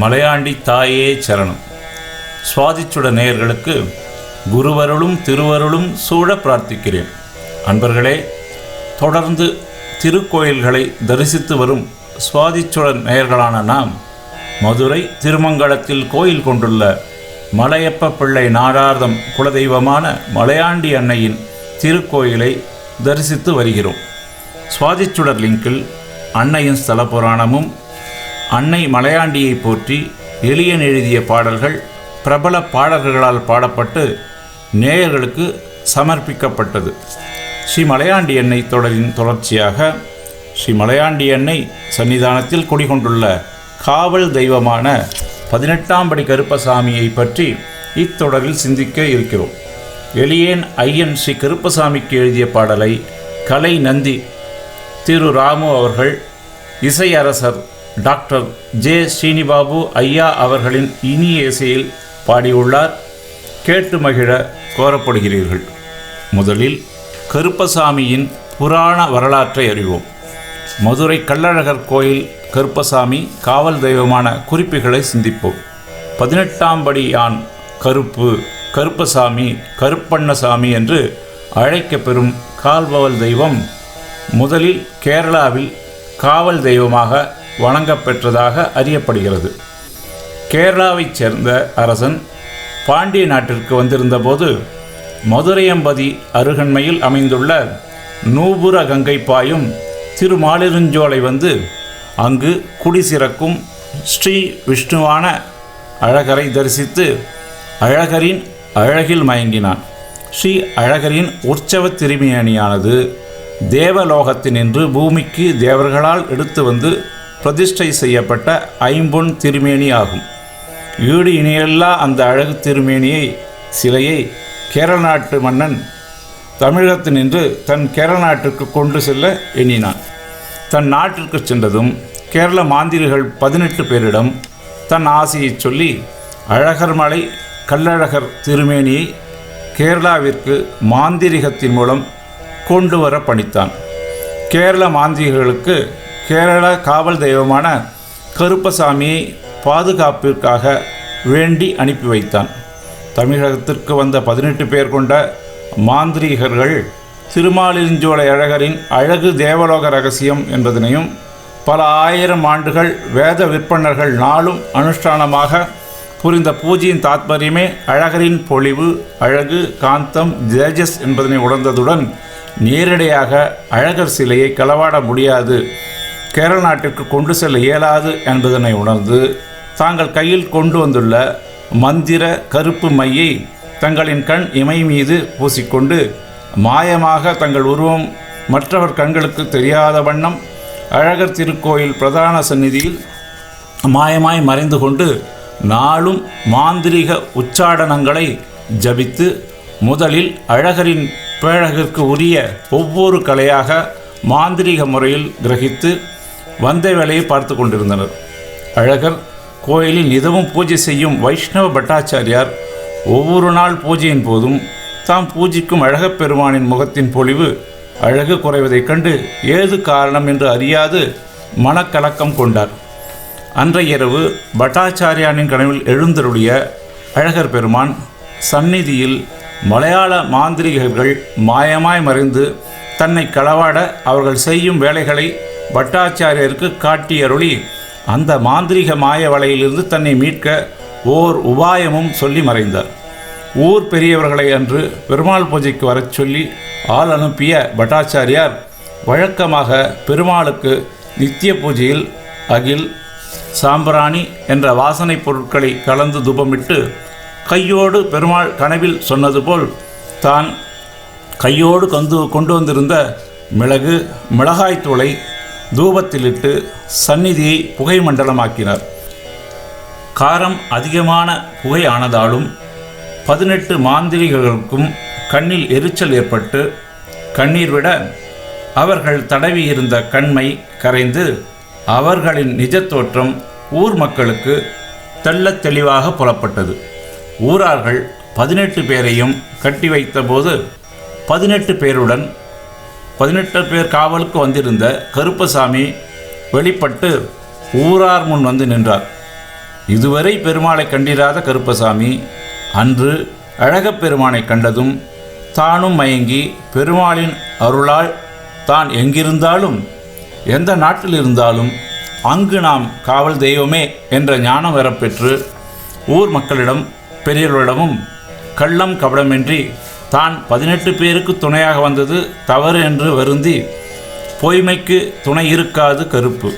மலையாண்டி தாயே சரணம். சுவாதிச்சுட நேயர்களுக்கு குருவருளும் திருவருளும் சூழ பிரார்த்திக்கிறேன். அன்பர்களே தொடர்ந்து திருக்கோயில்களை தரிசித்து வரும் சுவாதிச்சுட நேயர்களான நாம் மதுரை திருமங்கலத்தில் கோயில் கொண்டுள்ள மலையப்ப பிள்ளை நாடார்தம் குலதெய்வமான மலையாண்டி அன்னையின் திருக்கோயிலை தரிசித்து வருகிறோம். சுவாதிச்சுடர் லிங்கில் அன்னையின் ஸ்தல புராணமும் அன்னை மலையாண்டியை போற்றி எளியன் எழுதிய பாடல்கள் பிரபல பாடல்களால் பாடப்பட்டு நேயர்களுக்கு சமர்ப்பிக்கப்பட்டது. ஸ்ரீ மலையாண்டி அன்னை தொடரின் தொடர்ச்சியாக ஸ்ரீ மலையாண்டி அன்னை சன்னிதானத்தில் குடிகொண்டுள்ள காவல் தெய்வமான பதினெட்டாம் படி கருப்பசாமியை பற்றி இத்தொடரில் சிந்திக்க இருக்கிறோம். எளியேன் ஐயன் ஸ்ரீ கருப்பசாமிக்கு எழுதிய பாடலை கலை நந்தி திரு ராமு அவர்கள் இசையரசர் டாக்டர் ஜே ஸ்ரீனிபாபு ஐயா அவர்களின் இனிய இசையில் பாடியுள்ளார். கேட்டு மகிழ கோரப்படுகிறீர்கள். முதலில் கருப்பசாமியின் புராண வரலாற்றை அறிவோம். மதுரை கள்ளழகர் கோயில் கருப்பசாமி காவல் தெய்வமான குறிப்புகளை சிந்திப்போம். பதினெட்டாம் படி யான் கருப்பு கருப்பசாமி கருப்பண்ணசாமி என்று அழைக்கப்பெறும் கால்பவல் தெய்வம் முதலில் கேரளாவில் காவல் தெய்வமாக வணங்கப்பெற்றதாக அறியப்படுகிறது. கேரளாவைச் சேர்ந்த அரசன் பாண்டிய நாட்டிற்கு வந்திருந்தபோது மதுரையம்பதி அருகண்மையில் அமைந்துள்ள நூபுர கங்கை பாயும் திருமாலிருஞ்சோலை வந்து அங்கு குடிசிறக்கும் ஸ்ரீ விஷ்ணுவான அழகரை தரிசித்து அழகரின் அழகில் மயங்கினான். ஸ்ரீ அழகரின் உற்சவ திருமேனியானது தேவலோகத்தினின்று பூமிக்கு தேவர்களால் எடுத்து வந்து பிரதிஷ்டை செய்யப்பட்ட ஐம்பொன் திருமேனி ஆகும். ஈடு இணையல்லா அந்த அழகு திருமேனியை சிலையை கேரள நாட்டு மன்னன் தமிழகத்தினின்று தன் கேரள நாட்டிற்கு கொண்டு செல்ல எண்ணினான். தன் நாட்டிற்கு சென்றதும் கேரள மாந்திரிகள் பதினெட்டு பேரிடம் தன் ஆசையை சொல்லி அழகர் மலை கள்ளழகர் திருமேனியை கேரளாவிற்கு மாந்திரிகத்தின் மூலம் கொண்டு வர பணித்தான். கேரள மாந்திரிகளுக்கு கேரள காவல் தெய்வமான கருப்பசாமியை பாதுகாப்பிற்காக வேண்டி அனுப்பி வைத்தான். தமிழகத்திற்கு வந்த பதினெட்டு பேர் கொண்ட மாந்திரீகர்கள் திருமாலிருஞ்சோலை அழகரின் அழகு தேவலோக ரகசியம் என்பதனையும் பல ஆயிரம் ஆண்டுகள் வேத விற்பனர்கள் நாளும் அனுஷ்டானமாக புரிந்த பூஜையின் தாத்பரியமே அழகரின் பொழிவு அழகு காந்தம் தேஜஸ் என்பதனை உணர்ந்ததுடன் நேரடியாக அழகர் சிலையை களவாட முடியாது கேரள நாட்டிற்கு கொண்டு செல்ல இயலாது என்பதனை உணர்ந்து தாங்கள் கையில் கொண்டு வந்துள்ள மந்திர கருப்பு மையை தங்களின் கண் இமை மீது பூசிக்கொண்டு மாயமாக தங்கள் உருவம் மற்றவர் கண்களுக்கு தெரியாத வண்ணம் அழகர் திருக்கோயில் பிரதான சந்நிதியில் மாயமாய் மறைந்து கொண்டு நாளும் மாந்திரிக உச்சாடனங்களை ஜபித்து முதலில் அழகரின் பேழகிற்கு உரிய ஒவ்வொரு கலையாக மாந்திரிக முறையில் கிரகித்து வந்த வேலையை பார்த்து கொண்டிருந்தனர். அழகர் கோயிலில் இதவும் பூஜை செய்யும் வைஷ்ணவ பட்டாச்சாரியார் ஒவ்வொரு நாள் பூஜையின் போதும் தாம் பூஜிக்கும் அழகப் பெருமானின் முகத்தின் பொலிவு அழகு குறைவதைக் கண்டு ஏது காரணம் என்று அறியாது மனக்கலக்கம் கொண்டார். அன்றைய இரவு பட்டாச்சாரியானின் கனவில் எழுந்தருடைய அழகர் பெருமான் சந்நிதியில் மலையாள மாந்திரிகர்கள் மாயமாய் மறைந்து தன்னை களவாட அவர்கள் செய்யும் வேலைகளை பட்டாச்சாரியருக்கு காட்டியருளி அந்த மாந்திரிக மாய வலையிலிருந்து தன்னை மீட்க ஓர் உபாயமும் சொல்லி மறைந்தார். ஊர் பெரியவர்களை அன்று பெருமாள் பூஜைக்கு வரச் சொல்லி ஆள் அனுப்பிய பட்டாச்சாரியார் வழக்கமாக பெருமாளுக்கு நித்திய பூஜையில் அகில் சாம்பிராணி என்ற வாசனைப் பொருட்களை கலந்து துபமிட்டு கையோடு பெருமாள் கனவில் சொன்னது போல் தான் கையோடு கொண்டு கொண்டு வந்திருந்த மிளகு மிளகாய்த்தூளை தூபத்திலிட்டு சந்நிதியை புகை மண்டலமாக்கினார். காரம் அதிகமான புகை ஆனதாலும் பதினெட்டு மாந்திரிகர்களுக்கும் கண்ணில் எரிச்சல் ஏற்பட்டு கண்ணீர் விட அவர்கள் தடவியிருந்த கண்மை கரைந்து அவர்களின் நிஜ தோற்றம் ஊர் மக்களுக்கு தெள்ளத் தெளிவாக புலப்பட்டது. ஊரார்கள் பதினெட்டு பேரையும் கட்டி வைத்தபோது பதினெட்டு பேருடன் பதினெட்டு பேர் காவலுக்கு வந்திருந்த கருப்பசாமி வெளிப்பட்டு ஊரார் முன் வந்து நின்றார். இதுவரை பெருமாளை கண்டிராத கருப்பசாமி அன்று அழகப் பெருமானை கண்டதும் தானும் மயங்கி பெருமாளின் அருளால் தான் எங்கிருந்தாலும் எந்த நாட்டில் இருந்தாலும் அங்கு நாம் காவல் தெய்வமே என்ற ஞானம் வரப்பெற்று ஊர் மக்களிடம் பெரியவர்களிடமும் கள்ளம் கபடமின்றி தான் பதினெட்டு பேருக்கு துணையாக வந்தது தவறு என்று வருந்தி பொய்மைக்கு துணை இருக்காது கருப்பு.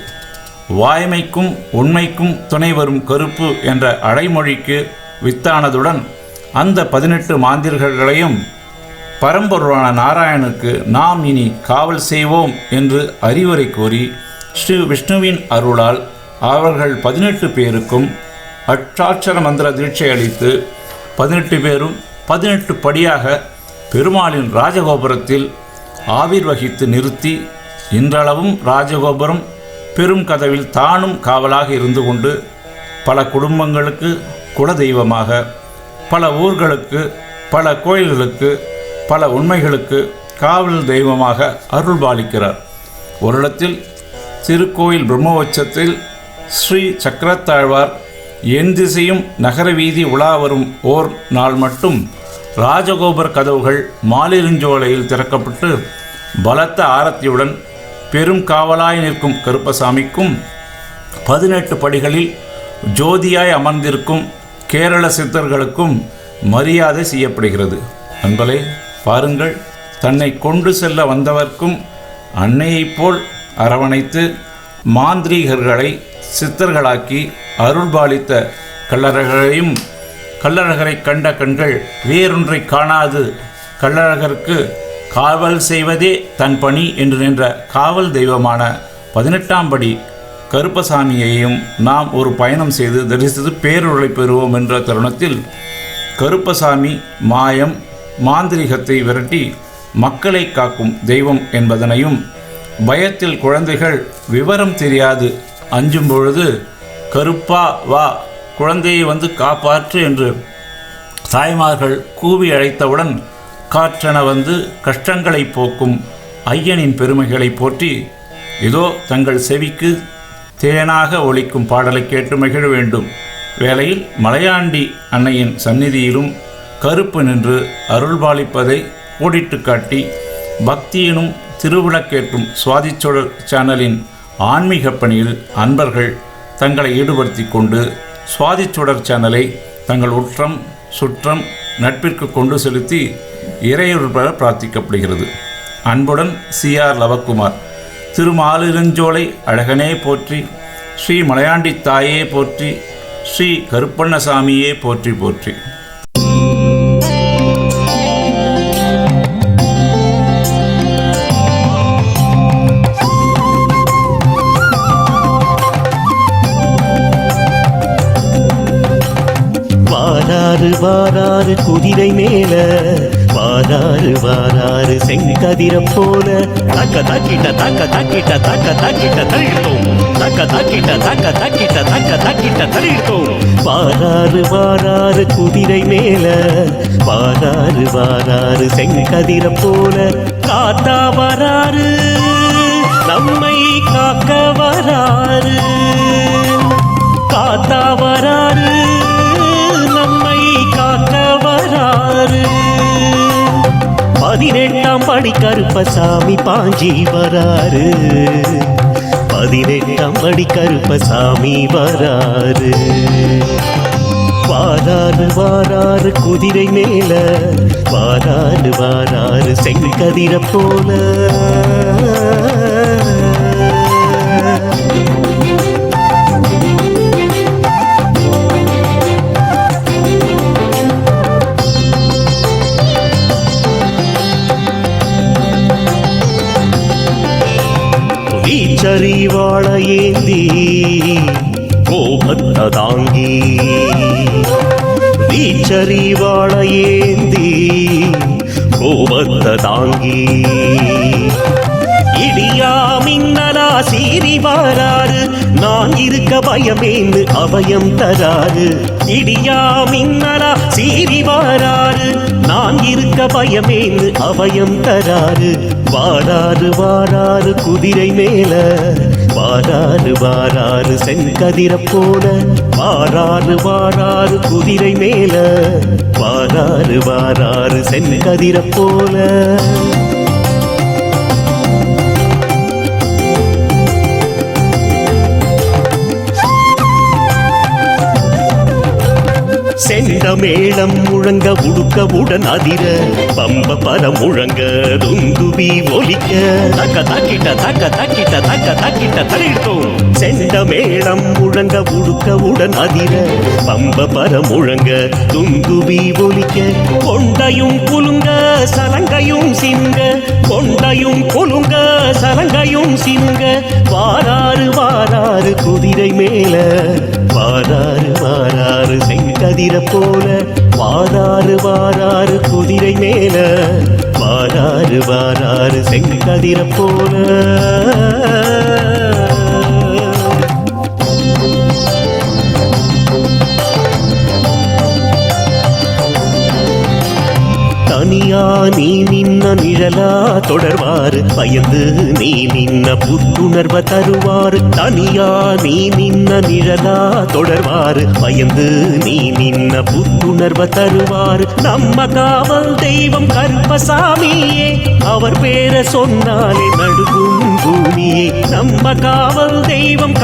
வாய்மைக்கும் உண்மைக்கும் துணை வரும் கருப்பு என்ற அடைமொழிக்கு வித்தானதுடன் அந்த பதினெட்டு மாந்திர்களையும் பரம்பொருளான நாராயணுக்கு நாம் இனி காவல் செய்வோம் என்று அறிவுரை கூறி ஸ்ரீ விஷ்ணுவின் அருளால் அவர்கள் பதினெட்டு பேருக்கும் அட்சாட்சர மந்திர தீட்சை அளித்து பதினெட்டு பேரும் பதினெட்டு படியாக பெருமாளின் ராஜகோபுரத்தில் ஆவிர் வகித்து நிறுத்தி இன்றளவும் ராஜகோபுரம் பெரும் கதவில் தானும் காவலாக இருந்து கொண்டு பல குடும்பங்களுக்கு குலதெய்வமாக பல ஊர்களுக்கு பல கோயில்களுக்கு பல உண்மைகளுக்கு காவல் தெய்வமாக அருள் பாலிக்கிறார். ஒரு இடத்தில் திருக்கோயில் பிரம்மோற்சத்தில் ஸ்ரீ சக்கரத்தாழ்வார் என் திசையும் நகர வீதி உலா வரும் ஓர் நாள் மட்டும் ராஜகோபுர கதவுகள் மாலிருஞ்சோலையில் திறக்கப்பட்டு பலத்த ஆரத்தியுடன் பெரும் காவலாய் நிற்கும் கருப்பசாமிக்கும் பதினெட்டு படிகளில் ஜோதியாய் அமர்ந்திருக்கும் கேரள சித்தர்களுக்கும் மரியாதை செய்யப்படுகிறது. அன்பலே பாருங்கள் தன்னை கொண்டு செல்ல வந்தவர்க்கும் அன்னையைப் போல் அரவணைத்து மாந்திரீகர்களை சித்தர்களாக்கி அருள்பாலித்த கல்லறைகளையும் கள்ளழகரை கண்ட கண்கள் வேறொன்றை காணாது. கள்ளழகருக்கு காவல் செய்வதே தன் பணி என்று நின்ற காவல் தெய்வமான பதினெட்டாம் படி கருப்பசாமியையும் நாம் ஒரு பயணம் செய்து தரிசித்து பேருளை பெறுவோம் என்ற தருணத்தில் கருப்பசாமி மாயம் மாந்திரிகத்தை விரட்டி மக்களை காக்கும் தெய்வம் என்பதனையும் பயத்தில் குழந்தைகள் விவரம் தெரியாது. அஞ்சும் பொழுது கருப்பா வா குழந்தையை வந்து காப்பாற்று என்று தாய்மார்கள் கூவி அழைத்தவுடன் காற்றென வந்து கஷ்டங்களை போக்கும் ஐயனின் பெருமைகளை போற்றி இதோ தங்கள் செவிக்கு தேனாக ஒழிக்கும் பாடலை கேட்டு மகிழ வேண்டும் வேளையில் மலையாண்டி அன்னையின் சந்நிதியிலும் கருப்பு நின்று அருள்பாலிப்பதை கோடிட்டு காட்டி பக்தியினும் திருவிளக்கேற்றும் சுவாதிச்சோழர் சேனலின் ஆன்மீக பணியில் அன்பர்கள் தங்களை ஈடுபடுத்தி கொண்டு சுவாதிச்சுடர் சேனலை தங்கள் உற்றம் சுற்றம் நட்பிற்கு கொண்டு செலுத்தி இறையொருள் பிரார்த்திக்கப்படுகிறது. அன்புடன் சி ஆர் லவக்குமார். திருமாலிருஞ்சோலை அழகனே போற்றி ஸ்ரீ மலையாண்டி தாயே போற்றி ஸ்ரீ கருப்பண்ணசாமியே போற்றி போற்றி. வாராறு குதிரை மேல வாராறு வாராறு செங்கதிர போல. தக்க தக்கிட்ட தக்க தக்கிட்ட தக்க தக்கிட்ட தள்ளிட்டோம் தக்க தக்கிட்ட தக்க தக்கிட்ட தக்க தக்கிட்ட தள்ளிட்டோம் வாராறு வாராறு குதிரை மேல வாராறு வாராறு செங்கதிர போல. காத்தா வராறு நம்மை காக்க வராறு. காத்தா வராறு பதினெட்டாம் படி கருப்பசாமி பாஞ்சி வராரு. பதினெட்டாம் படி கருப்பசாமி வராரு. வாராறு வாராறு குதிரை மேல. வாராறு வாராறு செங்கதிர போல. வீச்சறிவாள ஏந்தி கோபத்த தாங்கி வீச்சறிவாள ஏந்தி கோபத்த தாங்கி இடியா மின்னலா சீறி வாராரு நான் இருக்க பயமேந்து அபயம் தராரு இடியா மின்னலா சீறி வாராரு நான் இருக்க பயமேந்து அபயம் தராரு வாராறு வாராறு குதிரை மேல. வாராறு வாராறு செங்கதிர போல. வாராறு வாராறு குதிரை மேல. வாராறு வாராறு செங்கதிர போல. செண்ட மேளம் முழங்க உடுக்கவுடன் அதிர பம்ப பல முழங்க துந்துவி ஒலிக்க. தக்க தக்கிட்ட தக்க தக்கிட்ட தக்க தக்கிட்ட தரிட்டோம் செண்ட மேளம் முழங்க உடுக்கவுடன் அதிர பம்ப பல முழங்க துந்துவி ஒலிக்க. கொண்டையும் குலுங்க சலங்கையும் சிங்க. கொண்டையும் குலுங்க சலங்கையும் சிங்க. வாராறு வாராறு குதிரை மேல கதிர போல வாராறு வாராறு குதிரை மேல. வாராறு வாராறு செங்கதிர போல. ஞானியா நீ நின்ன நிழலா தொடர்வாரு பயந்து நீ நின்ன புத்துணர்வ தருவாரு தனியா நீ நின்ன நிழலா தொடர்வாரு பயந்து நீ நின்ன புத்துணர்வ தருவாரு நம்ம காவல் தெய்வம் கருப்பசாமியே அவர் பேர சொன்னாலே நடுகும் பூமியே. நம்ம காவல் தெய்வம்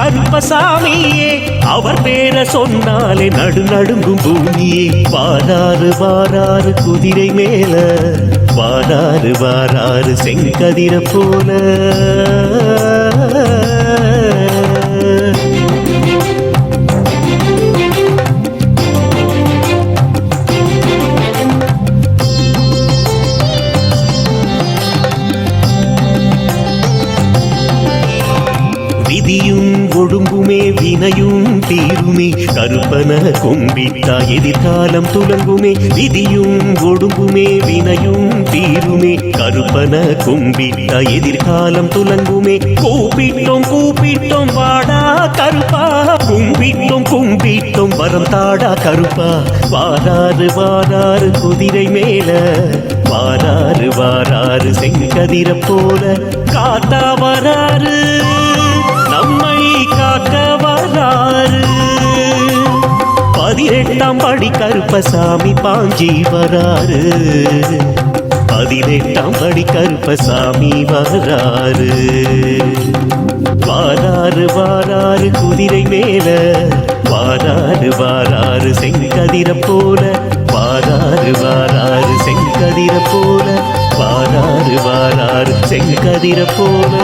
கருப்பசாமியே அவர் பேர சொன்னாலே நடு நடுங்கும் பூமியே. வாராறு வாராறு குதிரை மேல வாராறு வாராறு செங்கதிர போல. வினையும் தீருமே கருப்பன கும்பிட்டா எதிர்காலம் துலங்குமே விதியும் ஒடுங்குமே வினையும் தீருமே கருப்பன கும்பிட்டா எதிர்காலம் துலங்குமே. கூப்பிட்டோம் கூப்பிட்டோம் வாடா கருப்பா. கும்பிட்டோம் கும்பிட்டோம் வரம் தாடா கருப்பா. வாராறு வாராறு குதிரை மேல. வாராறு வாராறு செங்கதிர போல. காத்தா வராறு. பதினெட்டாம் படி கருப்பசாமி பாஞ்சி வராரு. பதினெட்டாம் படி கருப்பசாமி வராரு. வாராறு வாராறு குதிரை மேல. வாராறு வாராறு செங்கதிர போல. வாராறு வாராறு செங்கதிர போல. வாராறு வாராறு செங்கதிர போல.